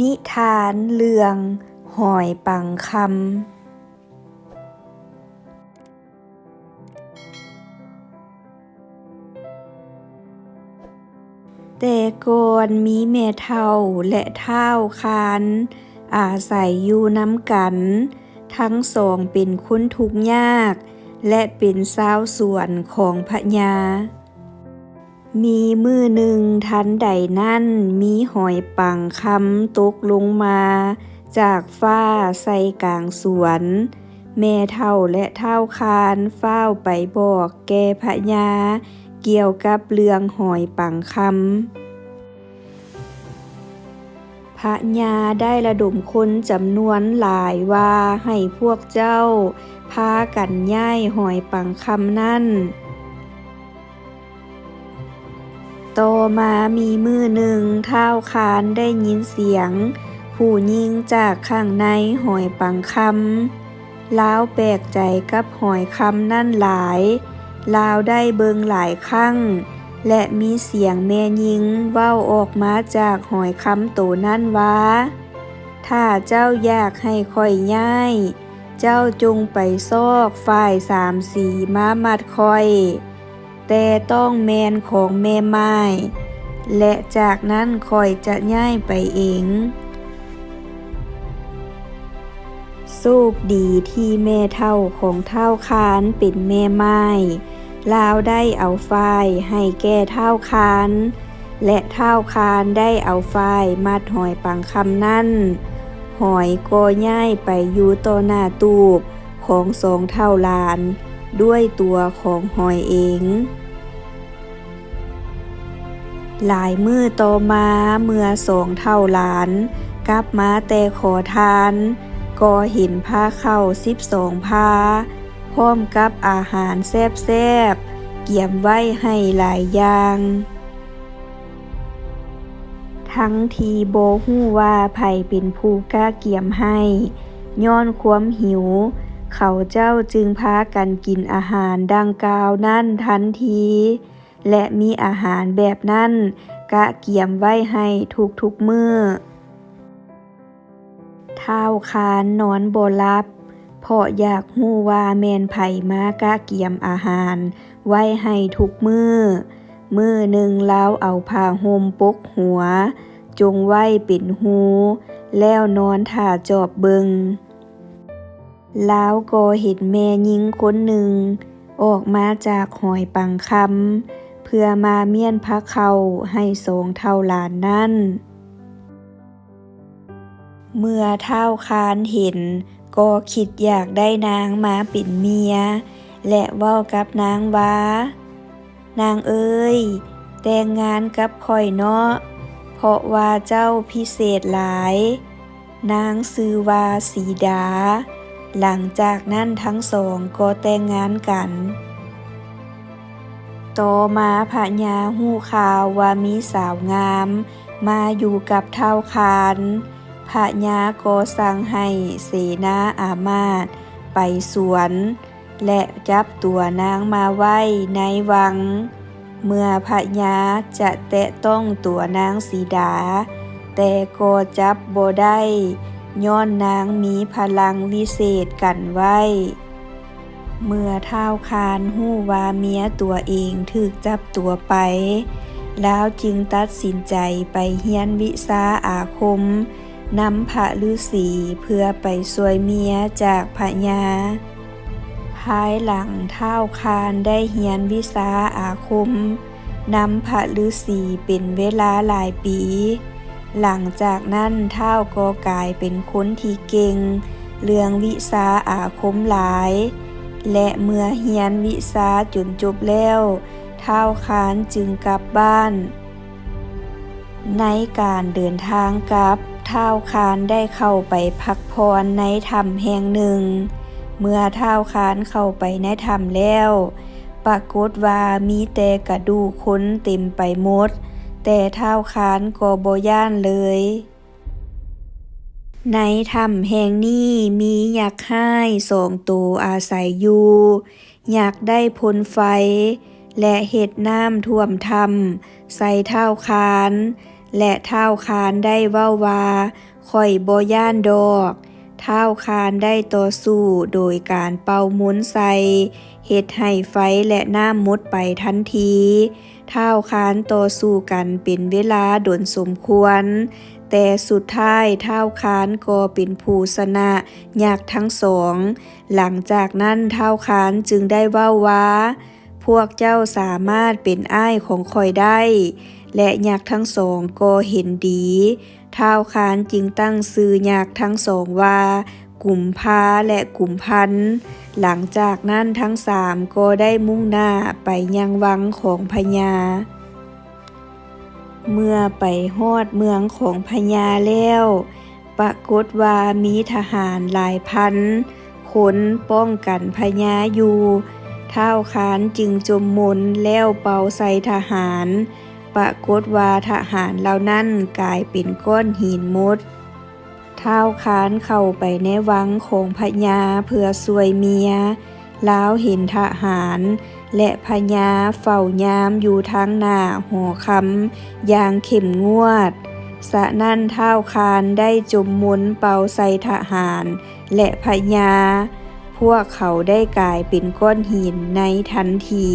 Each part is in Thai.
นิทานเรื่องหอยปังคำ แต่ก่อนมีแม่เฒ่าและเฒ่าคานอาศัยอยู่น้ำกัน ทั้งสองเป็นคนทุกข์ยาก และเป็นชาวสวนของพญา มีมือหนึ่งทันใดนั่น มีหอยปังคำตกลงมา จากฟ้าใส่กลางสวน แม่เฒ่าและเฒ่าคานเฝ้าไปบอกแก่พญาเกี่ยวกับเรื่องหอยปังคำพระญาได้ระดมคนจำนวนหลายว่าให้พวกเจ้า พากันย้ายหอยปังคำนั่น โตมามีมือหนึ่งเท้าคานได้ยินเสียง ผู้ยิงจากข้างในหอยปังคำลาวแปลกใจกับหอยคำนั่นหลาย ลาวได้เบิงหลายครั้ง และมีเสียงแม่ยิงเว้าออกมาจากหอยคำโตนั่นว่า ถ้าเจ้าอยากให้ค่อยย้าย เจ้าจงไปซอกฝ่ายสามสีมามัดคอย แต่ต้องแมนของแม่ไม้และจากนั้นคอยจะย้ายไปเองโชคดีที่แม่เท่าของเท่าคานเป็นแม่ไม้ลาวได้เอาฝ้ายให้แก่เท่าคานและเท่าคานได้เอาฝ้ายมัดหอยปังคำนั่นหอยก็ย้ายไปอยู่ต่อหน้าตูบของสองเท่าลาน ด้วยตัวของหอยเองหลายมือต่อมาเมื่อสองเท่าหลาน กลับมาแต่ขอทาน ก็เห็นผ้าเข้าสิบสองผ้า พร้อมกับอาหารแซ่บๆ เกี่ยมไว้ให้หลายอย่าง ทั้งทีโบฮู้ว่าไผเป็นผู้กล้าเกี่ยมให้ ย้อนความหิว เขาเจ้าจึงพากันกินอาหารดังกล่าวนั่นทันที และมีอาหารแบบนั้น กะเกี่ยมไว้ให้ทุกๆมื้อท้าวคานนอนบลับ เพราะอยากฮู้ว่าแมนไผ่มากะเกี่ยมอาหาร ไว้ให้ทุกมื้อมือหนึ่งลาวเอาผ้าห่มปกหัว จงไว้เป็นหู แล้วนอนท่าจอบเบิง แลาวก็เห็นแม่หญิงคนหนึ่ง ออกมาจากหอยปังคำเพื่อมาเมียนพระเขาให้สงเท่าหลานนั่น เมื่อเท่าคานเห็น ก็คิดอยากได้นางมาเป็นเมีย และว้ากับนางว่านางเอ้ย แต่งงานกับข่อยเนาะ เพราะว่าเจ้าพิเศษหลาย นางซื้อว่าสีดา หลังจากนั้นทั้งสองก็แต่งงานกัน ต่อมาพระญาหูข่าวว่ามีสาวงาม มาอยู่กับเท่าคานพระญาก็สั่งให้เสนาอามาตไปสวน และจับตัวนางมาไว้ในวัง เมื่อพระญาจะแตะต้องตัวนางสีดา แต่ก็จับโบได้ ย้อนนางมีพลังวิเศษกันไว้ เมื่อเท้าคานหู้ว่าเมียตัวเองถูกจับตัวไป แล้วจึงตัดสินใจไปเฮียนวิสาอาคมนำพระฤาษีเพื่อไปช่วยเมียจากพญาภายหลังเท้าคานได้เฮียนวิสาอาคมนำพระฤาษีเป็นเวลาหลายปี หลังจากนั้นเท้าวก็กลายเป็นคนที่เก่ง เรื่องวิสาอาคมหลาย และเมื่อเฮียนวิสาจนจบแล้วเท้าวคานจึงกลับบ้าน ในการเดินทางกลับท้าวคานได้เข้าไปพักพรในถ้ำแห่งหนึ่ง เมื่อท้าวคานเข้าไปในถ้ำแล้ว ปรากฏว่ามีแต่กระดูกคนเต็มไปหมด แต่เท้าคานก็บ่ย่านเลย ในถ้ำแห่งนี้มียักษ์ห้ายสองตัวอาศัยอยู่อยากได้พลไฟ และเห็ดน้ำท่วมถ้ำใส่เท้าคาน และเท้าคานได้เว้าว่าข่อยบ่ย่านดอก ท้าวคานได้ต่อสู้โดยการเป่าหมุนใส่เฮ็ดให้ไฟและน้ำมดไปทันทีเท้าวคานต่อสู้กันเป็นเวลาดนสมควร แต่สุดท้ายเท้าวคานก็เป็นผู้ชนะยักทั้งสอง หลังจากนั้นเท้าวคานจึงได้ว้าว่าพวกเจ้าสามารถเป็นอ้ายของข่อยได้ และยักษ์ทั้งสองก็เห็นดี ท้าวคานจึงตั้งชื่อยักทั้งสองว่า กลุ่มภาและกลุ่มพัน หลังจากนั้นทั้งสามก็ได้มุ่งหน้าไปยังวังของพญา เมื่อไปฮอดเมืองของพญาแล้ว ปรากฏว่ามีทหารหลายพันคนป้องกันพญาอยู่ท้าวคานจึงจมมนแล้วเป่าใส่ทหาร ปรากฏว่าทหารเหล่านั้นกลายเป็นก้อนหินหมดท้าวคานเข้าไปในวังของพญาเพื่อสวยเมีย แล้วเห็นทหาร และพญาเฝ้ายามอยู่ทางหน้าหอคำอย่างเข้มงวด สะนั่นท้าวคานได้จมมุนเป่าใส่ทหาร และพญา พวกเขาได้กลายเป็นก้อนหินในทันที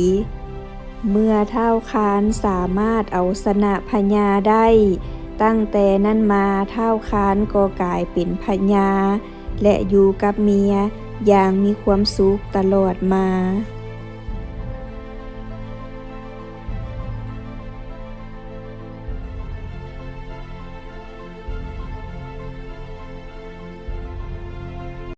เมื่อเท้าคานสามารถเอาชนะพญาได้ ตั้งแต่นั้นมาเท้าคานก็กลายเป็นพญาและอยู่กับเมียอย่างมีความสุขตลอดมา